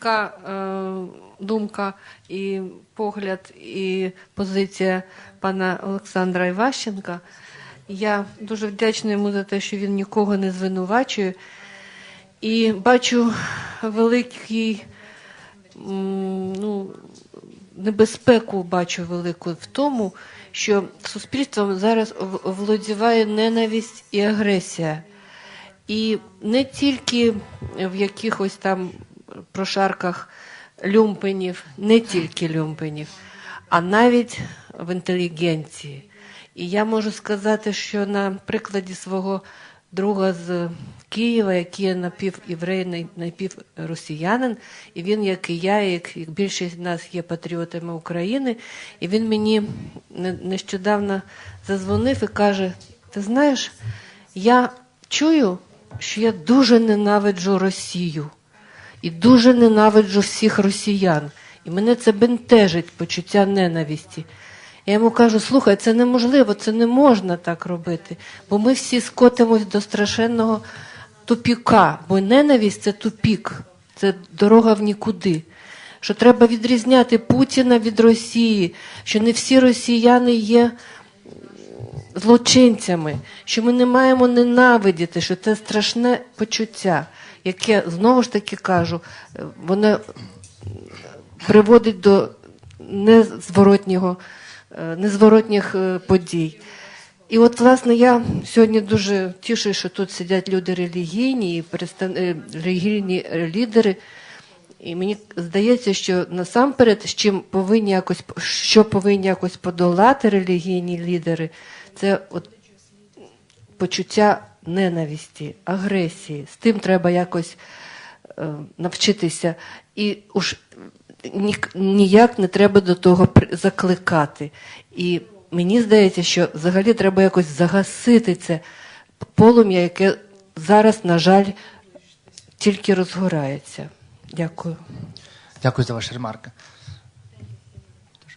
чітка е, думка і погляд, і позиція пана Олександра Іващенка. Я дуже вдячна йому за те, що він нікого не звинувачує. І бачу великий ну, небезпеку бачу велику в тому, що суспільством зараз в- владіває ненависть і агресія. І не тільки в якихось там прошарках люмпенів, не тільки люмпенів, а навіть в інтелігенції. І я можу сказати, що на прикладі свого друга з Києва, який є напівєврей, най- напівросіянин, і він, як і я, як, як більшість нас є патріотами України, і він мені не- нещодавно зазвонив і каже: Ти знаєш, я чую, що я дуже ненавиджу Росію і дуже ненавиджу всіх росіян. І мене це бентежить почуття ненависті. Я йому кажу: слухай, це неможливо, це не можна так робити, бо ми всі скотимось до страшенного тупіка, бо ненависть це тупік, це дорога в нікуди. Що треба відрізняти Путіна від Росії, що не всі росіяни є злочинцями, що ми не маємо ненавидіти, що це страшне почуття, яке знову ж таки кажу, е, воно приводить до незворотнього, е, незворотніх е, подій. І от, власне, я сьогодні дуже тішусь, що тут сидять люди релігійні і релігійні лідери. І мені здається, що насамперед, з чим повинні якось що повинні якось подолати релігійні лідери, це от почуття ненависті, агресії. З тим треба якось е, навчитися. І уж ні, ніяк не треба до того закликати. І мені здається, що взагалі треба якось загасити це полум'я, яке зараз, на жаль, тільки розгорається. Дякую. Дякую за ваші ремарки.